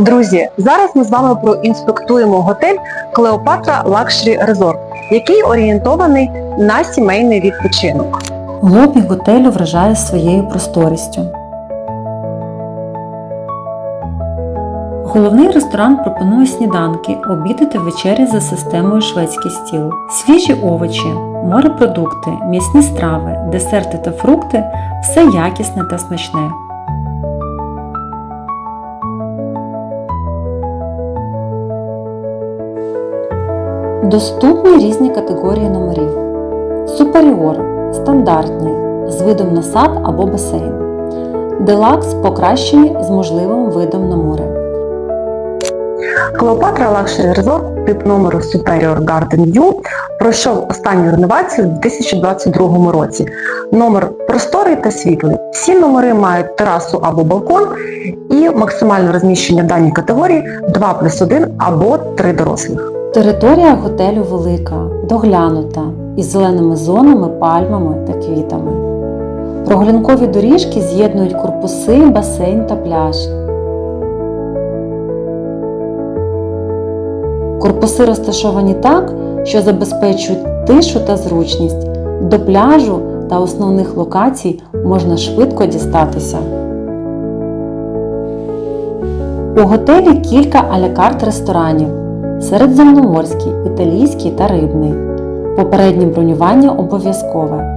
Друзі, зараз ми з вами проінспектуємо готель Клеопатра Лакшрі Резорт, який орієнтований на сімейний відпочинок. Лобі готелю вражає своєю просторістю. Головний ресторан пропонує сніданки, обіди та вечері за системою шведський стіл. Свіжі овочі, морепродукти, м'ясні страви, десерти та фрукти все якісне та смачне. Доступні різні категорії номерів. Суперіор стандартний з видом на сад або басейн. Делакс покращені з можливим видом на море. Клеопатра Лакшрі Резорт тип номеру Superior Garden View пройшов останню реновацію в 2022 році. Номер просторий та світлий. Всі номери мають терасу або балкон і максимальне розміщення в даній категорії 2 плюс 1 або 3 дорослих. Територія готелю велика, доглянута, із зеленими зонами, пальмами та квітами. Прогулянкові доріжки з'єднують корпуси, басейн та пляж. Корпуси розташовані так, що забезпечують тишу та зручність. До пляжу та основних локацій можна швидко дістатися. У готелі кілька аля-карт ресторанів середземноморський, італійський та рибний. Попереднє бронювання обов'язкове.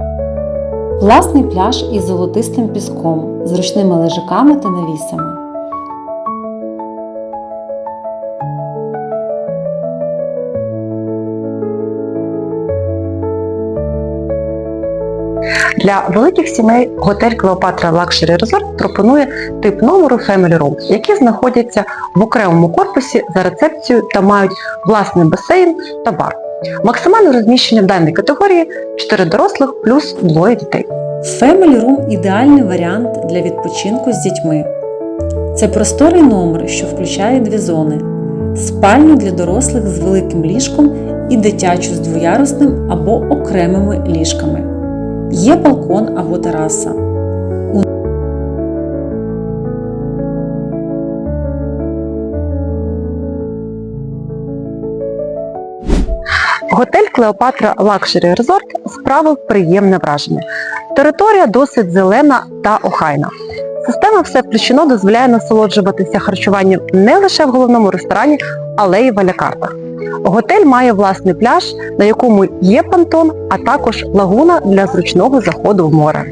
Власний пляж із золотистим піском, зручними лежаками та навісами. Для великих сімей готель Клеопатра Luxury Resort пропонує тип номеру Family Room, які знаходяться в окремому корпусі за рецепцією та мають власний басейн та бар. Максимальне розміщення в даній категорії 4 дорослих плюс двоє дітей. Family Room – ідеальний варіант для відпочинку з дітьми. Це просторий номер, що включає дві зони: спальню для дорослих з великим ліжком і дитячу з двоярусним або окремими ліжками. Є балкон або тераса. Готель Клеопатра Лакшері Резорт справив приємне враження. Територія досить зелена та охайна. Система все включено дозволяє насолоджуватися харчуванням не лише в головному ресторані, але й в алякартах. Готель має власний пляж, на якому є понтон, а також лагуна для зручного заходу в море.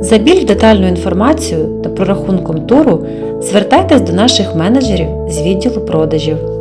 За більш детальну інформацію та прорахунком туру звертайтесь до наших менеджерів з відділу продажів.